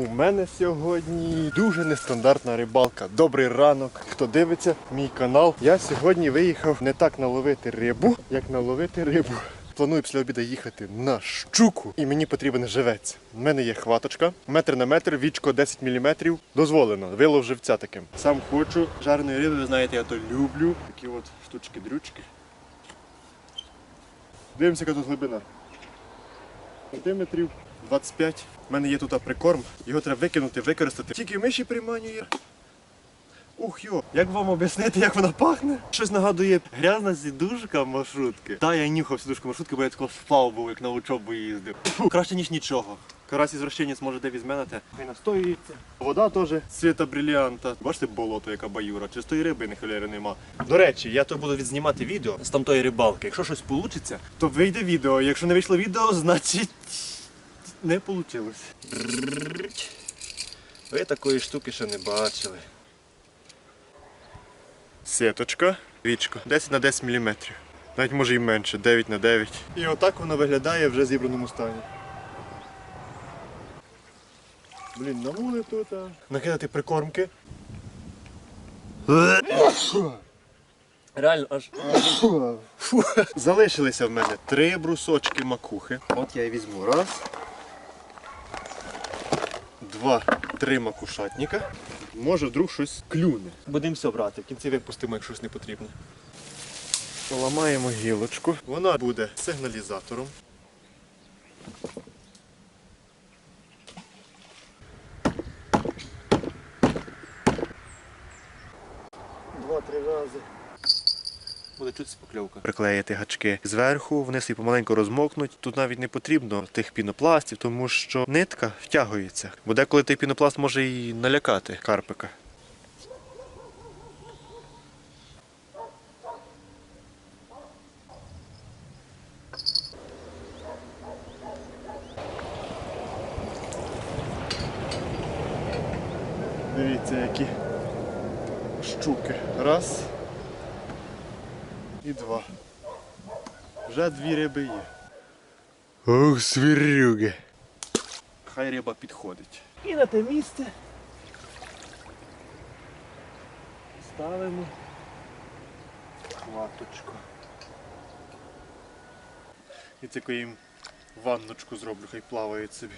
У мене сьогодні дуже нестандартна рибалка. Добрий ранок. Хто дивиться мій канал? Я сьогодні виїхав не так наловити рибу, як наловити рибу. Планую після обіду їхати на щуку, і мені потрібен живець. У мене є хваточка, метр на метр, вічко 10 мм. Дозволено, вилов живця таким. Сам хочу жареної риби, ви знаєте, я то люблю. Такі от штучки-дрючки. Дивимося, яка тут глибина. Сантиметрів 25. У мене є тут прикорм, його треба викинути, використати. Тільки миші приманює. Ух йо, як вам об'яснити, як вона пахне? Щось нагадує грязна сідушка маршрутки. Та я нюхав сідушку маршрутки, бо я такого сплав був, як на учобу їздив. Фу, краще, ніж нічого. Карась із може де візьме. Хай настоюється. Вода теж світа бриліанта. Бачите болото, яка баюра. Чистої риби не холєри нема. До речі, я то буду відзнімати відео з тамтої рибалки. Якщо щось вийде, то вийде відео. Якщо не вийшло відео, значить не вийшло. Ви такої штуки ще не бачили. Сіточка, вічко, 10 на 10 мм. Навіть може і менше, 9 на 9. І отак воно виглядає вже в зібраному стані. Блін, намули тут. Накидати прикормки. Реально аж. Залишилися в мене три брусочки макухи. От я і візьму. Раз. Два, три макушатника. Може вдруг щось клюне. Будемо все брати, в кінці випустимо, як щось не потрібне. Поламаємо гілочку. Вона буде сигналізатором. Два-три рази. Буде чути покльовка. Приклеїти гачки зверху, вони собі помаленьку розмокнуть. Тут навіть не потрібно тих пінопластів, тому що нитка втягується. Бо деколи той пінопласт може і налякати карпика. Дивіться, які щуки. Раз і два. Вже дві риби є. Ох, свірюги. Хай риба підходить. І на те місце ставимо хваточку. І таку їм ванночку зроблю, хай плавають собі.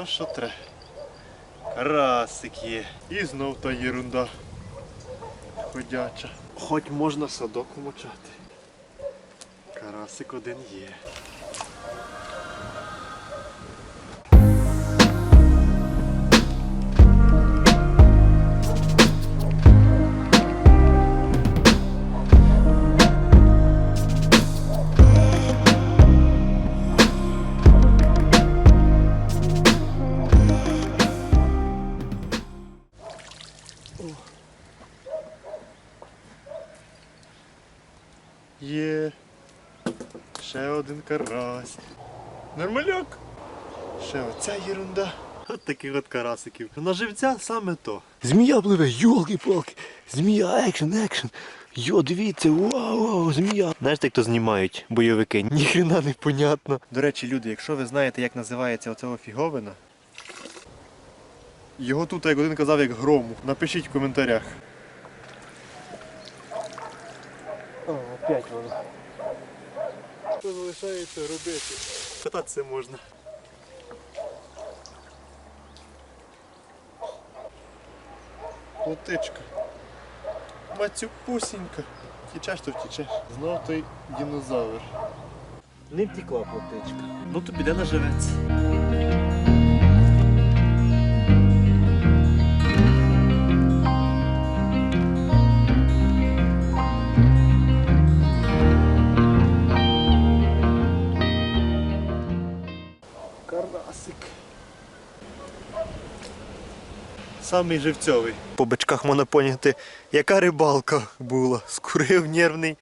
То що треба. Карасик є. І знов та єрунда ходяча. Хоч можна садок умочати. Карасик один є. Є. Ще один карась. Нормальок. Ще оця єрунда. От таких от карасиків. На живця саме то. Змія пливе, йолки-палки. Змія, екшен, екшен. Йо, дивіться, вау, вау, змія. Знаєте, як то знімають бойовики? Ніхрена не понятно. До речі, люди, якщо ви знаєте, як називається оцього фіговина, його тут, як один казав, як грому. Напишіть в коментарях. О, опять воно. Що залишається робити? Кататися можна. Плотичка. Мацюпусінька. Втічеш, то втічеш. Знов той динозавр. Не втікла плотичка. Ну то піде на Карл Асик. Самий живцьовий. По бачках можна поняти, яка рибалка була. Скурив нервний.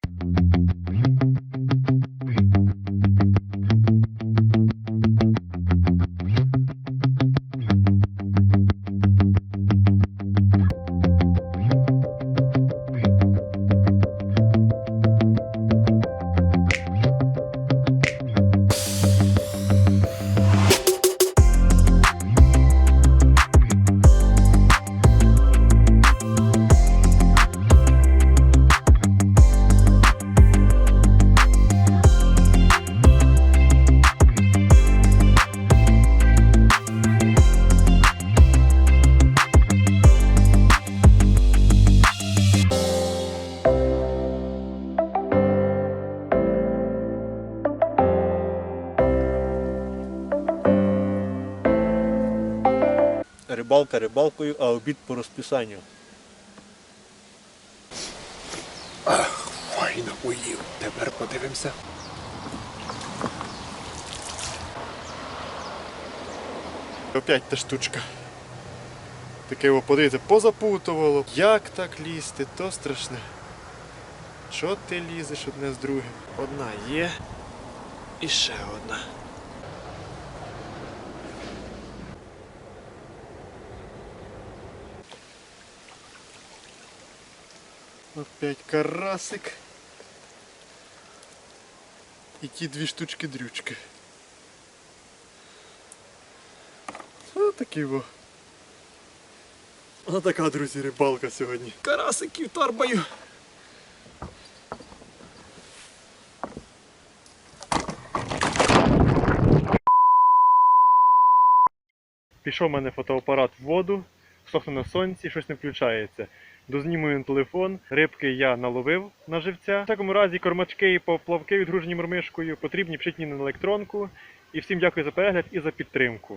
Рибалка рибалкою, а обід по розписанню. Файно поїв. Тепер подивимося. Опять та штучка. Таке його подивіться, позапутувало. Як так лізти, то страшне. Що ти лізеш одне з другим? Одна є. І ще одна. Опять карасик. І ті дві штучки дрючки. Ось такий во. Ось така, друзі, рибалка сьогодні. Карасиків торбою. Пішов у мене фотоапарат в воду, сохне на сонці, щось не включається. Дознімую на телефон, рибки я наловив на живця. В такому разі кормачки і поплавки відгружені мормишкою потрібні пишіть мені на електронку. І всім дякую за перегляд і за підтримку.